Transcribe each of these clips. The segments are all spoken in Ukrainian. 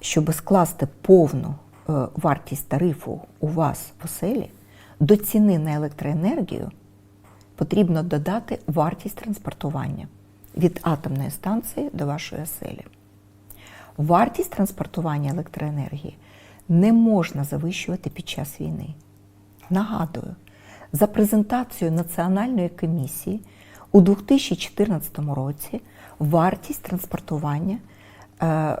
щоб скласти повну е, вартість тарифу у вас в оселі, до ціни на електроенергію потрібно додати вартість транспортування від атомної станції до вашої оселі. Вартість транспортування електроенергії не можна завищувати під час війни. Нагадую, за презентацією Національної комісії у 2014 році вартість транспортування е,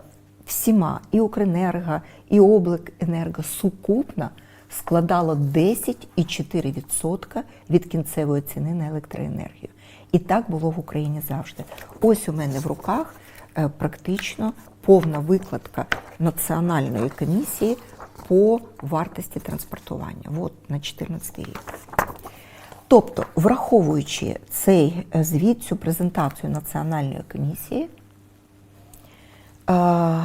всіма і Укренерго, і Обленерго сукупно складало 10,4% від кінцевої ціни на електроенергію. І так було в Україні завжди. Ось у мене в руках е, практично повна викладка Національної комісії по вартості транспортування. От на 2014 рік. Тобто, враховуючи цей е, звіт, цю презентацію Національної комісії, е,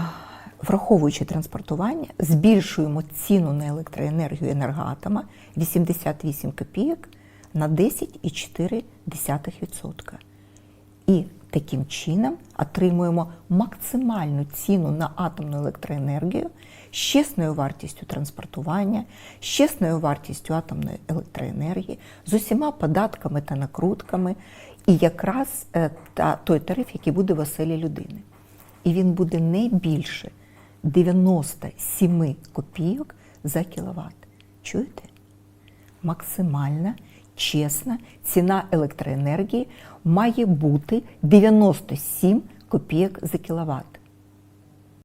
враховуючи транспортування, збільшуємо ціну на електроенергію енергоатома 88 копійок на 10,4%. І таким чином отримуємо максимальну ціну на атомну електроенергію з чесною вартістю транспортування, з чесною вартістю атомної електроенергії, з усіма податками та накрутками, і якраз е, той тариф, який буде в оселі людини. І він буде не більше 97 копійок за кіловат. Чуєте? максимальна, чесна ціна електроенергії має бути 97 копійок за кіловат.